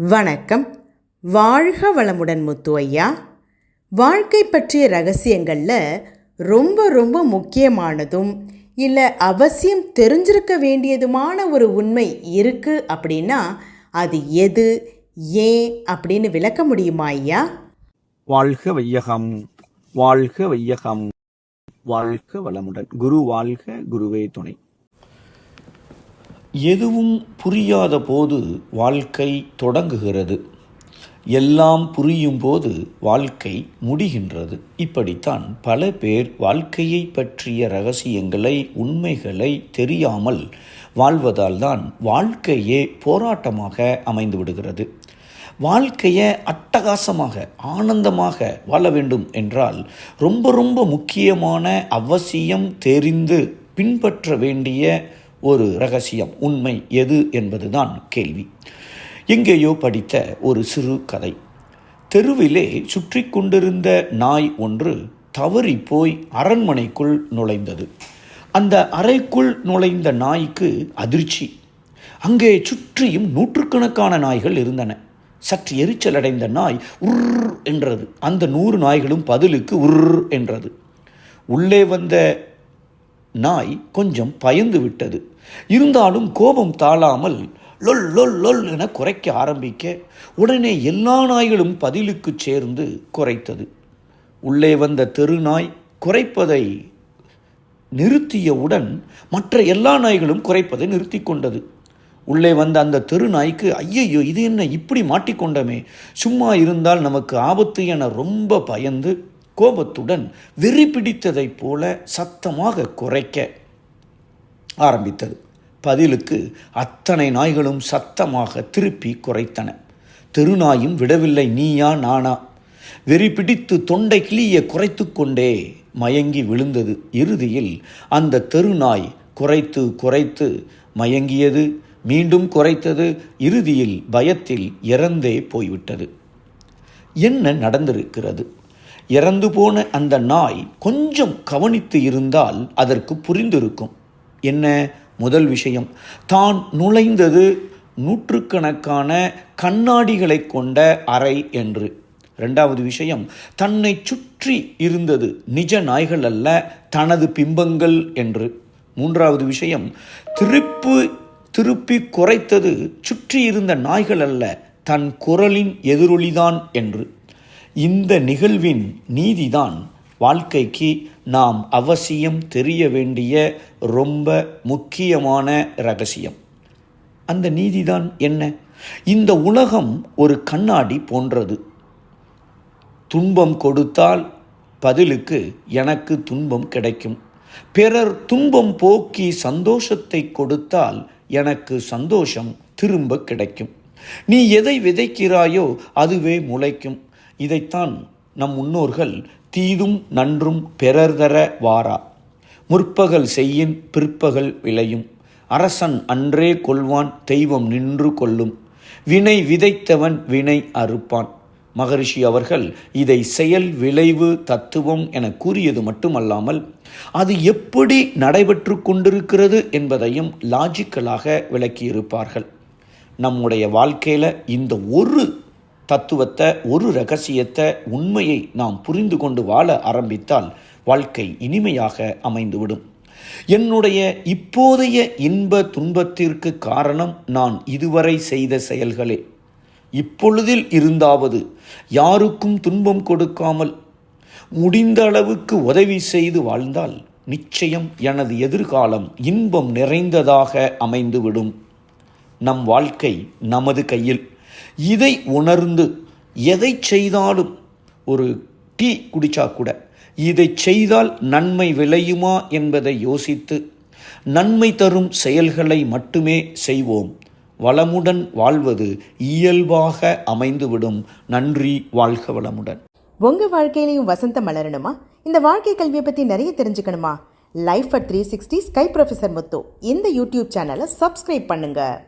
வணக்கம். வாழ்க வளமுடன் முத்து ஐயா. வாழ்க்கை பற்றிய ரகசியங்களில் ரொம்ப ரொம்ப முக்கியமானதும் இல்லை அவசியம் தெரிஞ்சிருக்க வேண்டியதுமான ஒரு உண்மை இருக்குது அப்படின்னா அது எது ஏன் அப்படின்னு விளக்க முடியுமா ஐயா? வாழ்க வையகம் வாழ்க வையகம் வாழ்க வளமுடன். குரு வாழ்க குருவே துணை. எதுவும் புரியாத போது வாழ்க்கை தொடங்குகிறது. எல்லாம் புரியும் போது வாழ்க்கை முடிகின்றது. இப்படித்தான் பல பேர் வாழ்க்கையை பற்றிய ரகசியங்களை உண்மைகளை தெரியாமல் வாழ்வதால் தான் வாழ்க்கையே போராட்டமாக அமைந்து விடுகிறது. வாழ்க்கையை அட்டகாசமாக ஆனந்தமாக வாழ வேண்டும் என்றால் ரொம்ப ரொம்ப முக்கியமான அவசியம் தெரிந்து பின்பற்ற வேண்டிய ஒரு ரகசியம் உண்மை எது என்பதுதான் கேள்வி. எங்கேயோ படித்த ஒரு சிறு கதை. தெருவிலே சுற்றி கொண்டிருந்த நாய் ஒன்று தவறி போய் அரண்மனைக்குள் நுழைந்தது. அந்த அறைக்குள் நுழைந்த நாய்க்கு அதிர்ச்சி. அங்கே சுற்றியும் நூற்றுக்கணக்கான நாய்கள் இருந்தன. சற்று எரிச்சல் அடைந்த நாய் உர் என்றது. அந்த நூறு நாய்களும் பதிலுக்கு உர் என்றது. உள்ளே வந்த நாய் கொஞ்சம் பயந்து விட்டது. இருந்தாலும் கோபம் தாழாமல் லொல் லொல் லொல் என குறைக்க ஆரம்பிக்க உடனே எல்லா நாய்களும் பதிலுக்கு சேர்ந்து குறைத்தது. உள்ளே வந்த தெருநாய் குறைப்பதை நிறுத்தியவுடன் மற்ற எல்லா நாய்களும் குறைப்பதை நிறுத்தி கொண்டது. உள்ளே வந்த அந்த தெரு நாய்க்கு ஐயையோ இது என்ன இப்படி மாட்டிக்கொண்டமே சும்மா இருந்தால் நமக்கு ஆபத்து என ரொம்ப பயந்து கோபத்துடன் வெறி பிடித்ததைப் போல சத்தமாக குறைக்க ஆரம்பித்தது. பதிலுக்கு அத்தனை நாய்களும் சத்தமாக திருப்பி குறைத்தன. தெருநாயும் விடவில்லை நீயா நானா? வெறி பிடித்து தொண்டை கிளிய குறைத்து கொண்டே மயங்கி விழுந்தது. இறுதியில் அந்த தெருநாய் குறைத்து குறைத்து மயங்கியது மீண்டும் குறைத்தது. இறுதியில் பயத்தில் இறந்தே போய்விட்டது. என்ன நடந்திருக்கிறது? இறந்து போன அந்த நாய் கொஞ்சம் கவனித்து இருந்தால் அதற்கு புரிந்திருக்கும். என்ன? முதல் விஷயம். தான் நுழைந்தது நூற்றுக்கணக்கான கண்ணாடிகளை கொண்ட அறை என்று. ரெண்டாவது விஷயம் தன்னை சுற்றி இருந்தது நிஜ நாய்கள் அல்ல தனது பிம்பங்கள் என்று. மூன்றாவது விஷயம் திருப்பு திருப்பி குறைத்தது சுற்றி இருந்த நாய்கள் அல்ல தன் குரலின் எதிரொலிதான் என்று. இந்த நிகழ்வின் நீதிதான் வாழ்க்கைக்கு நாம் அவசியம் தெரிய வேண்டிய ரொம்ப முக்கியமான ரகசியம். அந்த நீதிதான் என்ன? இந்த உலகம் ஒரு கண்ணாடி போன்றது. துன்பம் கொடுத்தால் பதிலுக்கு எனக்கு துன்பம் கிடைக்கும். பிறர் துன்பம் போக்கி சந்தோஷத்தை கொடுத்தால் எனக்கு சந்தோஷம் திரும்ப கிடைக்கும். நீ எதை விதைக்கிறாயோ அதுவே முளைக்கும். இதைத்தான் நம் முன்னோர்கள் தீதும் நன்றும் பிறர்தர வாரா. முற்பகல் செய்யின் பிற்பகல் விளையும். அரசன் அன்றே கொள்வான் தெய்வம் நின்று கொள்ளும். வினை விதைத்தவன் வினை அறுப்பான். மகரிஷி அவர்கள் இதை செயல் விளைவு தத்துவம் என கூறியது மட்டுமல்லாமல் அது எப்படி நடைபெற்று கொண்டிருக்கிறது என்பதையும் லாஜிக்கலாக விளக்கியிருப்பார்கள். நம்முடைய வாழ்க்கையில் இந்த ஒரு தத்துவத்தை ஒரு ரகசியத்தை உண்மையை நாம் புரிந்து கொண்டு வாழ ஆரம்பித்தால் வாழ்க்கை இனிமையாக அமைந்துவிடும். என்னுடைய இப்போதைய இன்ப துன்பத்திற்கு காரணம் நான் இதுவரை செய்த செயல்களே. இப்பொழுதில் இருந்தாவது யாருக்கும் துன்பம் கொடுக்காமல் முடிந்த அளவுக்கு உதவி செய்து வாழ்ந்தால் நிச்சயம் எனது எதிர்காலம் இன்பம் நிறைந்ததாக அமைந்துவிடும். நம் வாழ்க்கை நமது கையில். இதை உணர்ந்து எதை செய்தாலும் ஒரு டீ குடிச்சா கூட இதை செய்தால் நன்மை விளையுமா என்பதை யோசித்து நன்மை தரும் செயல்களை மட்டுமே செய்வோம். வளமுடன் வாழ்வது இயல்பாக அமைந்துவிடும். நன்றி வாழ்க வளமுடன். உங்கள் வாழ்க்கையிலையும் வசந்தம் மலரணுமா? இந்த வாழ்க்கை கல்வியை பற்றி நிறைய தெரிஞ்சுக்கணுமா? Life at three sixty sky professor Muthu. இந்த யூடியூப் சேனலை சப்ஸ்கிரைப் பண்ணுங்கள்